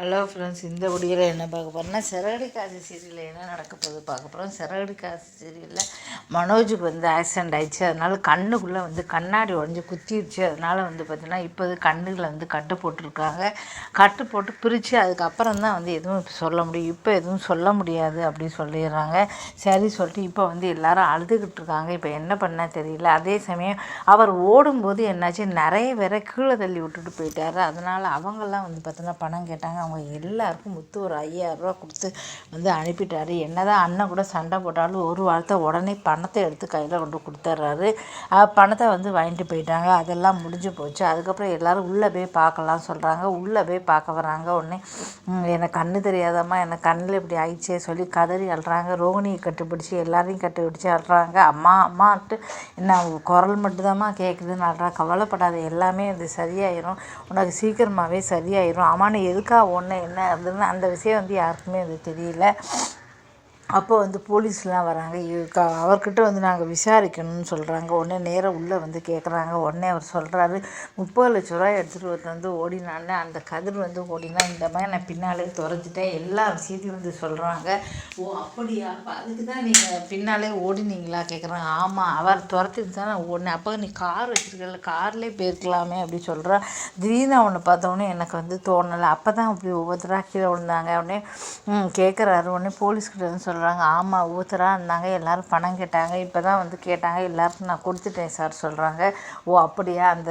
Hello friends இந்த வீடியோவில் என்ன பார்க்க போகிறோம்னா சிறகடி காசு சீரியலில் என்ன நடக்க போகுது பார்க்க போகிறோம் சிறகடி காசு சீரியலில் மனோஜுக்கு வந்து ஆக்சிடென்ட் ஆயிடுச்சு. அதனால் கண்ணுக்குள்ளே வந்து கண்ணாடி உடஞ்சி குத்திடுச்சு. அதனால் வந்து பார்த்திங்கன்னா இப்போ கண்ணுகளை வந்து கட்டு போட்டிருக்காங்க. கட்டு போட்டு பிரித்து அதுக்கப்புறம் தான் வந்து எதுவும் சொல்ல முடியும். இப்போ எதுவும் சொல்ல முடியாது அப்படின்னு சொல்லிடுறாங்க. சரி சொல்லிட்டு இப்போ வந்து எல்லாரும் அழுதுகிட்டு இருக்காங்க. இப்போ என்ன பண்ண தெரியல. அதே சமயம் அவர் ஓடும்போது என்னாச்சு? நிறைய பேரை கீழே தள்ளி விட்டுட்டு போயிட்டார். அதனால் அவங்கெல்லாம் வந்து பார்த்திங்கன்னா பணம் கேட்டாங்க. அவங்க எல்லாருக்கும் முத்து ஒரு ஐயாயிரரூவா கொடுத்து வந்து அனுப்பிட்டாரு. என்ன தான் அண்ணன் கூட சண்டை போட்டாலும் ஒரு வாரத்தை உடனே பணத்தை எடுத்து கையில் கொண்டு கொடுத்துட்றாரு பணத்தை வந்து வாங்கிட்டு போயிட்டாங்க. அதெல்லாம் முடிஞ்சு போச்சு. அதுக்கப்புறம் எல்லோரும் உள்ளே போய் பார்க்கலாம் சொல்கிறாங்க உள்ளே போய் பார்க்க வராங்க. உடனே எனக்கு கண்ணு தெரியாதம்மா. எனக்கு கண்ணில் இப்படி ஆயிடுச்சே சொல்லி கதறி அழுறாங்க. ரோகிணியை கட்டுப்பிடிச்சி எல்லாரையும் கட்டுப்பிடிச்சி அழுறாங்க. அம்மா அம்மான்ட்டு என்ன குரல் மட்டும்தாம்மா கேட்குதுன்னு அழுறா. கவலைப்படாத. எல்லாமே அது சரியாயிரும். உனக்கு சீக்கிரமாகவே சரியாயிரும். அம்மானு எதுக்காக ஒன்று என்ன அப்படின்னு அந்த விஷயம் வந்து யாருக்குமே அது தெரியல. அப்போ வந்து போலீஸ்லாம் வராங்க. அவர்கிட்ட வந்து நாங்கள் விசாரிக்கணும்னு சொல்கிறாங்க உடனே நேராக உள்ளே வந்து கேட்குறாங்க உடனே அவர் சொல்கிறாரு முப்பது லட்ச ரூபாய் எடுத்துகிட்டு ஒருத்தர் வந்து ஓடினால அந்த கதிர் வந்து ஓடினா இந்த மாதிரி நான் பின்னாலே துறைச்சிட்டேன் எல்லா விஷயத்தையும் வந்து சொல்கிறாங்க ஓ அப்படியா? அப்போ அதுக்கு தான் நீங்கள் பின்னாலே ஓடினீங்களா? கேட்குறாங்க ஆமாம் அவர் துரத்திட்டு தான் நான் ஓடினேன். அப்போ நீ கார் வச்சுருக்கல கார்லேயே போயிருக்கலாமே அப்படி சொல்கிறா திடீர்னு அவனை பார்த்தோன்னே எனக்கு வந்து தோணலை. அப்போ தான் அப்படி ஒவ்வொருத்தராக கீழே விழுந்தாங்க. உடனே கேட்குறாரு உடனே போலீஸ்கிட்ட வந்து சொல்ல சொல்கிறாங்க ஆமாம் ஊத்துறாக இருந்தாங்க எல்லோரும் பணம் கேட்டாங்க. இப்போ தான் வந்து கேட்டாங்க. எல்லாருக்கும் நான் கொடுத்துட்டேன் சார் சொல்கிறாங்க ஓ அப்படியா? அந்த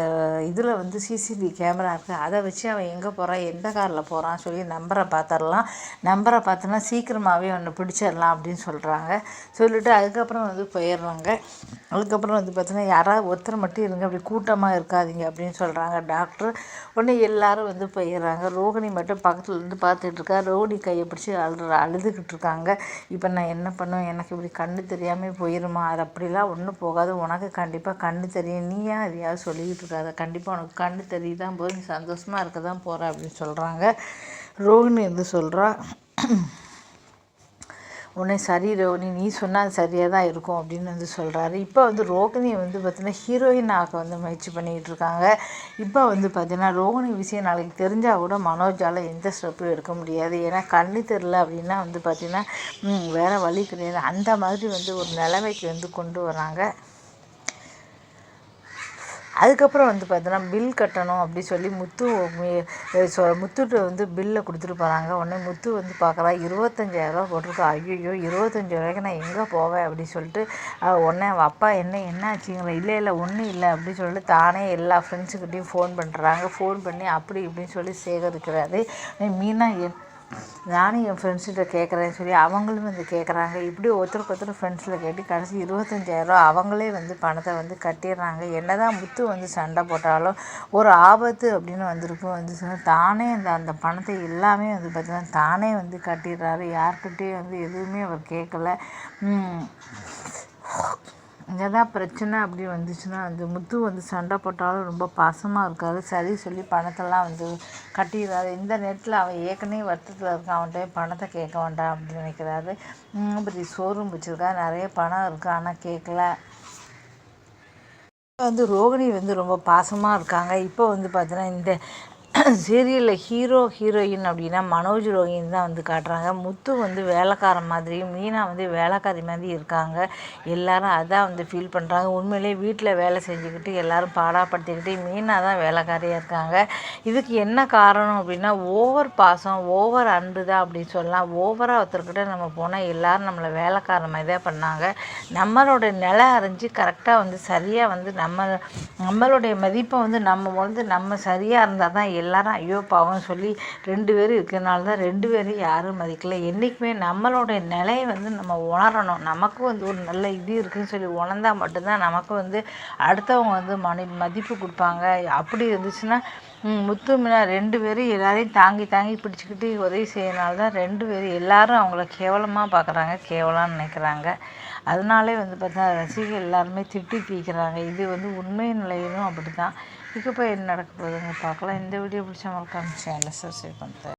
இதில் வந்து சிசிடிவி கேமரா இருக்குது அதை வச்சு அவன் எங்கே போகிறான் எந்த காரில் போகிறான் சொல்லி நம்பரை பார்த்துடலாம். நம்பரை பார்த்தோன்னா சீக்கிரமாகவே ஒன்று பிடிச்சிடலாம் அப்படின்னு சொல்கிறாங்க சொல்லிவிட்டு அதுக்கப்புறம் வந்து போயிடுறாங்க. அதுக்கப்புறம் வந்து பார்த்தோன்னா யாராவது ஒருத்தர் மட்டும் இருங்க அப்படி கூட்டமாக இருக்காதீங்க அப்படின்னு சொல்கிறாங்க டாக்டர் உடனே எல்லோரும் வந்து போயிடுறாங்க. ரோகிணி மட்டும் பக்கத்தில் இருந்து பார்த்துட்டு இருக்கா. ரோகிணி கையை பிடிச்சி அழு அழுதுகிட்டு இருக்காங்க. இப்போ நான் என்ன பண்ணுவேன்? எனக்கு இப்படி கண்ணு தெரியாமல் போயிருமா? அது அப்படிலாம் ஒன்றும் போகாது. உனக்கு கண்டிப்பாக கண்ணு தெரியும். நீ ஏன் எதையாவது சொல்லிக்கிட்டு இருக்காத? கண்டிப்பாக உனக்கு கண்ணு தெரியுதான் போது நீ சந்தோஷமாக இருக்க தான் போகிற அப்படின்னு சொல்கிறாங்க ரோஹிணி வந்து சொல்கிறா உன்னை சரி நீ நீ சொன்னால் சரியாக தான் இருக்கும் அப்படின்னு வந்து சொல்கிறாரு இப்போ வந்து ரோகிணியை வந்து பார்த்திங்கன்னா ஹீரோயின் ஆக்க வந்து முயற்சி பண்ணிக்கிட்டு இருக்காங்க. இப்போ வந்து பார்த்தீங்கன்னா ரோகிணி விஷயம் நாளைக்கு தெரிஞ்சால் கூட மனோஜால் எந்த ஸ்டெப்பும் எடுக்க முடியாது. ஏன்னா கண்ணு தெரில அப்படின்னா வந்து பார்த்திங்கன்னா வேறு வழி கிடையாது. அந்த மாதிரி வந்து ஒரு நிலைமைக்கு வந்து கொண்டு வராங்க. அதுக்கப்புறம் வந்து பார்த்தோன்னா பில் கட்டணும் அப்படி சொல்லி முத்து சொ முத்துட்டு வந்து பில்லை கொடுத்துட்டு போகிறாங்க உடனே முத்து வந்து பார்க்குறா இருபத்தஞ்சாயிரரூவா போட்டிருக்கா. ஐயோ இருபத்தஞ்சி ரூபாய்க்கு நான் எங்கே போவேன் அப்படின்னு சொல்லிட்டு உடனே அவள் அப்பா என்ன என்ன ஆச்சுங்களா இல்லை இல்லை ஒன்றும் இல்லை அப்படின்னு சொல்லிட்டு தானே எல்லா ஃப்ரெண்ட்ஸுக்கிட்டையும் ஃபோன் பண்ணுறாங்க ஃபோன் பண்ணி அப்படி இப்படின்னு சொல்லி சேகரிக்கிறாரு. மீனா என் நானும் என் ஃப்ரெண்ட்ஸ்கிட்ட கேட்குறேன்னு சொல்லி அவங்களும் வந்து கேட்குறாங்க இப்படி ஒருத்தருக்கு ஒருத்தர் ஃப்ரெண்ட்ஸில் கேட்டு கடைசி இருபத்தஞ்சாயிரரூவா அவங்களே வந்து பணத்தை வந்து கட்டிடுறாங்க. என்ன தான் முத்து வந்து சண்டை போட்டாலும் ஒரு ஆபத்து அப்படின்னு வந்திருக்கும். வந்து தானே அந்த அந்த பணத்தை எல்லாமே வந்து பார்த்திங்கன்னா தானே வந்து கட்டிடுறாரு. யார்கிட்டேயும் வந்து எதுவுமே அவர் கேட்கல தான் பிரச்சனை அப்படி வந்துச்சுன்னா அந்த முத்து வந்து சண்டை போட்டாலும் ரொம்ப பாசமாக இருக்கார். சரி சொல்லி பணத்தெல்லாம் வந்து கட்டிடுறாரு. இந்த நேரத்தில் அவன் ஏற்கனவே வருத்தத்தில் இருக்கான். அவன்கிட்ட பணத்தை கேட்க வேண்டாம் அப்படின்னு நினைக்கிறாரு. இப்படி ஷோரூம் வச்சுருக்கா நிறைய பணம் இருக்குது ஆனால் கேட்கல. வந்து ரோகிணி வந்து ரொம்ப பாசமாக இருக்காங்க. இப்போ வந்து பார்த்தீங்கன்னா இந்த சீரியலில் ஹீரோ ஹீரோயின் அப்படின்னா மனோஜ் ரோஹின் தான் வந்து காட்டுறாங்க. முத்து வந்து வேலைக்காரன் மாதிரியும் மீனா வந்து வேலைக்காரி மாதிரி இருக்காங்க. எல்லாரும் அதான் வந்து ஃபீல் பண்ணுறாங்க உண்மையிலே வீட்டில் வேலை செஞ்சுக்கிட்டு எல்லோரும் பாடாப்படுத்திக்கிட்டு மீனா தான் வேலைக்காரியாக இருக்காங்க. இதுக்கு என்ன காரணம் அப்படின்னா ஓவர் பாசம் ஓவர் அன்பு தான் அப்படின்னு சொல்லலாம். ஓவராக ஒருத்தர்கிட்ட நம்ம போனால் எல்லோரும் நம்மளை வேலைக்காரன் மாதிரி தான் பண்ணாங்க. நம்மளோட நிலை அறிஞ்சு கரெக்டாக வந்து சரியாக வந்து நம்ம நம்மளுடைய மதிப்பை வந்து நம்ம வந்து நம்ம சரியாக இருந்தால் தான் எல்லாரும் ஐயோ பாவம் சொல்லி ரெண்டு பேரும் இருக்கிறனால தான் ரெண்டு பேரும் யாரும் மதிக்கல. என்றைக்குமே நம்மளுடைய நிலையை வந்து நம்ம உணரணும். நமக்கும் வந்து ஒரு நல்ல இது இருக்குதுன்னு சொல்லி உணர்ந்தால் மட்டும்தான் நமக்கு வந்து அடுத்தவங்க வந்து மனி மதிப்பு கொடுப்பாங்க. அப்படி இருந்துச்சுன்னா முத்து மீனா ரெண்டு பேரும் எல்லாரையும் தாங்கி தாங்கி பிடிச்சிக்கிட்டு உதவி செய்யறனால தான் ரெண்டு பேரும் எல்லாரும் அவங்கள கேவலமாக பார்க்குறாங்க கேவலான்னு நினைக்கிறாங்க. அதனாலே வந்து பார்த்தா ரசிகர்கள் எல்லாருமே திட்டி தீக்கிறாங்க இது வந்து உண்மை நிலையிலும் அப்படி தான் இதுக்கப்புறம் என்ன நடக்க போகுதுங்க பார்க்கலாம். இந்த வீடியோ பிடிச்ச மறக்காம சேனலை சப்ஸ்கிரைப் பண்ணுறேன்